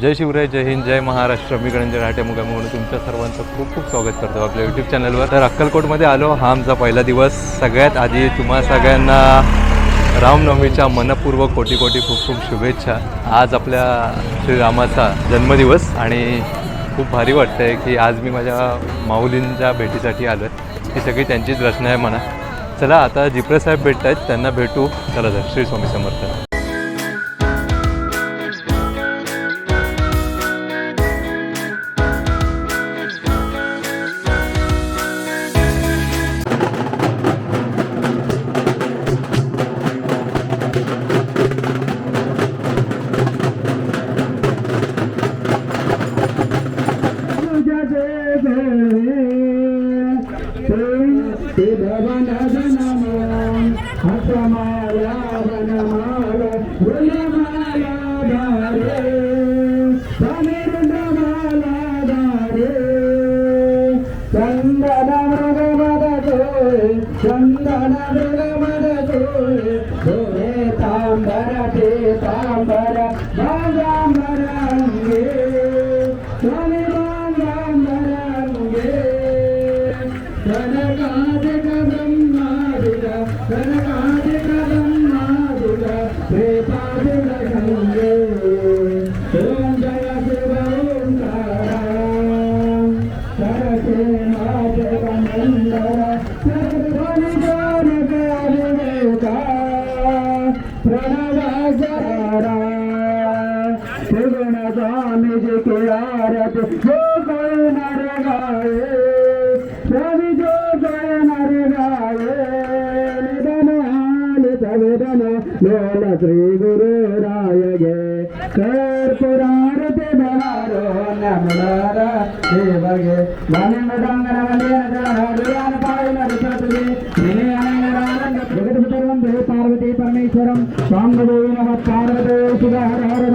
जय शिवराय जय हिंद जय महाराष्ट्र. मी गणेंद्र राहटे मुगामी म्हणून तुमच्या सर्वांचं खूप खूप स्वागत करतो आपल्या यूट्यूब चॅनलवर तर अक्कलकोटमध्ये आलो हा आमचा पहिला दिवस. सगळ्यात आधी तुम्हा सगळ्यांना रामनवमीच्या मनपूर्वक कोटी कोटी खूप खूप शुभेच्छा. आज आपल्या श्रीरामाचा जन्मदिवस आणि खूप भारी वाटतं आहे की आज मी माझ्या माऊलींच्या भेटीसाठी आलो आहे ही सगळी त्यांचीच रचना आहे म्हणा. चला आता जिप्रे साहेब भेटत आहेत त्यांना भेटू. चला जर श्री स्वामी समर्थ. ಚಂದನ ಮೃಗಮದೋಯ್ ಚಂದನ ಮೃಗಮದೋಯ್ ಗೋರೆ ತಾಂಬರ जरा त्रिगुण स्वामी जी की आरत లోల శ్రీ గురు రాయగే కర్పురారతి బలారో నమలార దేవగే బాణం దంగన వందే హరియాన పాయన రుచతులే జగద్భితరం దేవ పార్వతీ పరమేశ్వరం సాంబదేవి నమ పార్వతీ సుధారణ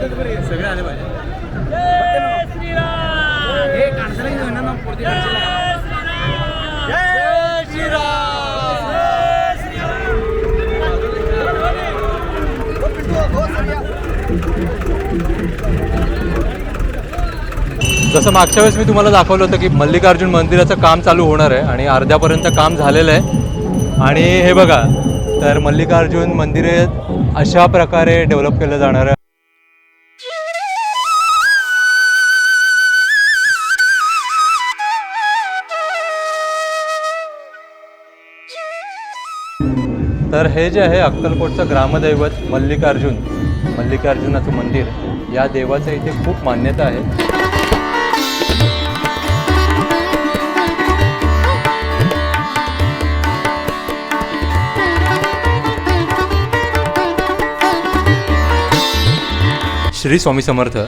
सगळे आले जसं मागच्या वेळेस मी तुम्हाला दाखवलं होतं की मल्लिकार्जुन मंदिराचं काम चालू होणार आहे आणि अर्ध्यापर्यंत काम झालेलं आहे. आणि हे बघा तर मल्लिकार्जुन मंदिर अशा प्रकारे डेव्हलप केलं जाणार आहे. तर हे जे आहे अक्कलकोटचं ग्रामदैवत मल्लिकार्जुन मल्लिकार्जुनाचं मंदिर. या देवाचं इथे खूप मान्यता आहे. श्री स्वामी समर्थ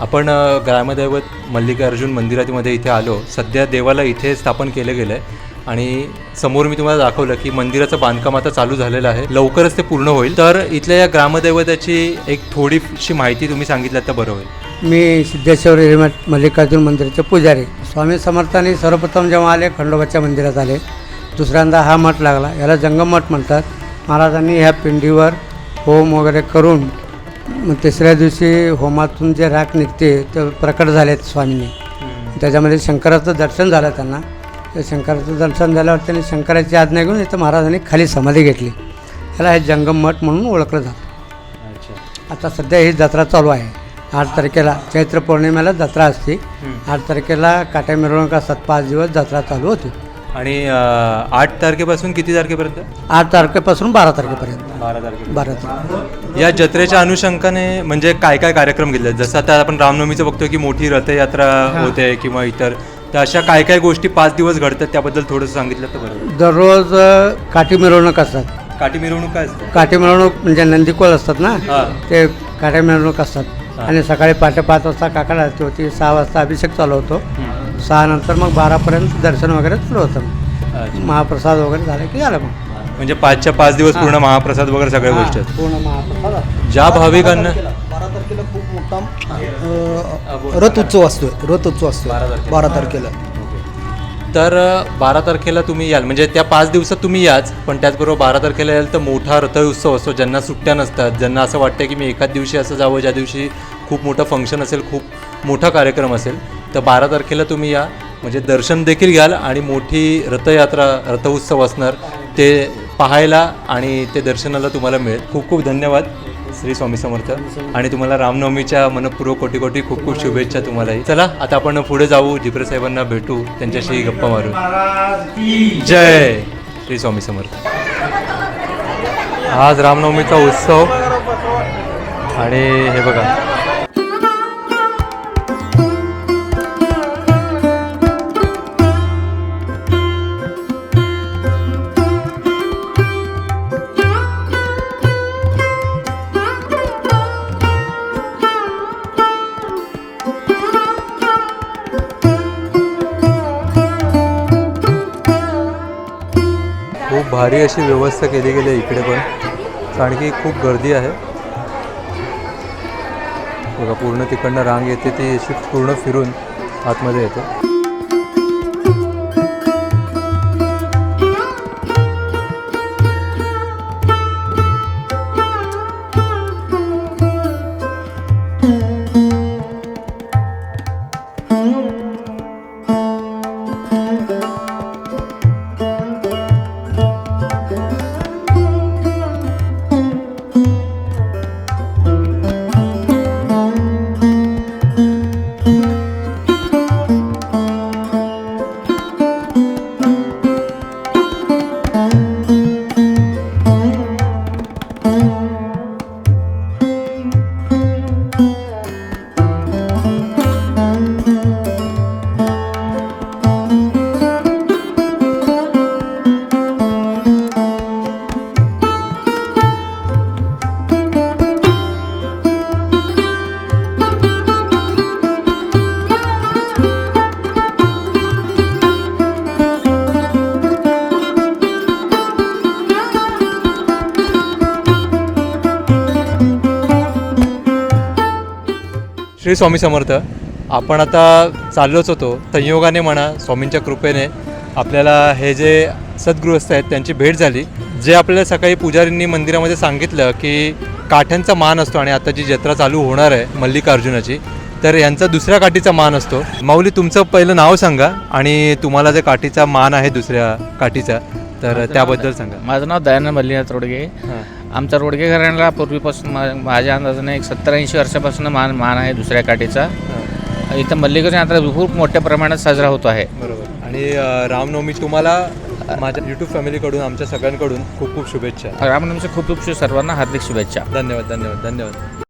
आपण ग्रामदैवत मल्लिकार्जुन मंदिरामध्ये इथे आलो. सध्या देवाला इथे स्थापन केलं गेलं आहे आणि समोर मी तुम्हाला दाखवलं की मंदिराचं बांधकाम आता चालू झालेलं आहे. लवकरच ते पूर्ण होईल. तर इथल्या या ग्रामदैवताची एक थोडीशी माहिती तुम्ही सांगितल्यात तर बरं होईल. मी सिद्धेश्वर हिरेमठ मल्लिकार्जुन मंदिराचे पुजारी. स्वामी समर्थांनी सर्वप्रथम जेव्हा आले खंडोबाच्या मंदिरात आले दुसऱ्यांदा हा मठ लागला. याला जंगम मठ म्हणतात. महाराजांनी ह्या पिंडीवर होम वगैरे करून मग तिसऱ्या दिवशी होमातून जे राख निघते ते प्रकट झालेत स्वामींनी. त्याच्यामध्ये शंकराचं दर्शन झालं त्यांना. त्या शंकराचं दर्शन झाल्यावर त्यांनी शंकराची आज्ञा घेऊन इथं महाराजांनी खाली समाधी घेतली. याला हे जंगम मठ म्हणून ओळखलं जातं. अच्छा. आता सध्या ही जत्रा चालू आहे. आठ तारखेला चैत्र पौर्णिमेला जत्रा असते. आठ तारखेला काट्या मिरवणुका सात पाच दिवस जत्रा चालू होती. आणि आठ तारखेपासून किती तारखेपर्यंत? आठ तारखेपासून बारा तारखेपर्यंत. बारा तारखे बारा तारखे या जत्रेच्या अनुषंगाने म्हणजे काय काय कार्यक्रम घेतले? जसं आता आपण रामनवमीचं बघतो की मोठी रथयात्रा होते किंवा इतर तर अशा काय काय गोष्टी पाच दिवस घडतात त्याबद्दल थोडंसं सांगितलं तर बरं. दररोज अ, काठी मिरवणूक असतात. काठी मिरवणूक काय असते काठी मिरवणूक म्हणजे नंदीकोल असतात ना? हां. ते काठ्या मिरवणूक असतात. आणि सकाळी पहाटे पाच वाजता काकड आरती होती सहा वाजता अभिषेक चालू होतो. सहा नंतर मग बारापर्यंत दर्शन वगैरे सुरू होतं. महाप्रसाद वगैरे झालं की झालं मग. म्हणजे पाचच्या पाच दिवस पूर्ण महाप्रसाद वगैरे सगळ्या गोष्टी पूर्ण महाप्रसाद. ज्या भाविकांना अ, रथ उत्सव असतोय रथ उत्सव असतो बारा तारखेला. तर बारा तारखेला तुम्ही याल. म्हणजे त्या पाच दिवसात तुम्ही याच पण त्याचबरोबर बारा तारखेला याल तर मोठा रथ उत्सव असतो. ज्यांना सुट्ट्या नसतात ज्यांना असं वाटतं की मी एकाच दिवशी असं जावं ज्या दिवशी खूप मोठं फंक्शन असेल खूप मोठा कार्यक्रम असेल तर बारा तारखेला तुम्ही या. म्हणजे दर्शन देखील घ्याल आणि मोठी रथयात्रा रथउत्सव असणार ते पाहायला आणि ते दर्शनाला तुम्हाला मिळेल. खूप खूप धन्यवाद. श्री स्वामी समर्थ. आणि तुम्हाला रामनवमीच्या मनपूर्वक कोटी कोटी खूप खूप शुभेच्छा तुम्हालाही. चला आता आपण पुढे जाऊ. जिप्रे साहेबांना भेटू. त्यांच्याशी गप्पा मारू. जय श्री स्वामी समर्थ. आज रामनवमीचा उत्सव. आणि हे बघा. भारी अशी व्यवस्था केली गेली आहे इकडे पण. कारण की खूप गर्दी आहे. बघा पूर्ण तिकडनं रांग येते ती अशी पूर्ण फिरून आतमध्ये येते. श्री स्वामी समर्थ आपण आता चाललोच होतो. संयोगाने म्हणा स्वामींच्या कृपेने आपल्याला हे जे सद्गृहस्थ आहेत त्यांची भेट झाली. जे आपल्याला सकाळी पुजारींनी मंदिरामध्ये सांगितलं की काठ्यांचा मान असतो आणि आता जी जत्रा चालू होणार आहे मल्लिकार्जुनाची तर यांचा दुसऱ्या काठीचा मान असतो. माऊली तुमचं पहिलं नाव सांगा आणि तुम्हाला जे काठीचा मान आहे दुसऱ्या काठीचा तर त्याबद्दल सांगा. माझं नाव दयानंद मल्लीनाथ रोडगे आमचा रोडगे घराण्याला पूर्वीपासून मा- माझ्या अंदाजाने एक सत्तर ऐंशी वर्षापासून मान मान आहे दुसऱ्या काठीचा. इथं मल्लिकार्जुन यात्रा खूप मोठ्या प्रमाणात साजरा होतो आहे. बरोबर. आणि अ, रामनवमी तुम्हाला माझ्या युट्यूब फॅमिलीकडून आमच्या सगळ्यांकडून खूप खूप शुभेच्छा. रामनवमीच्या खूप खूप सर्वांना हार्दिक शुभेच्छा. धन्यवाद धन्यवाद धन्यवाद.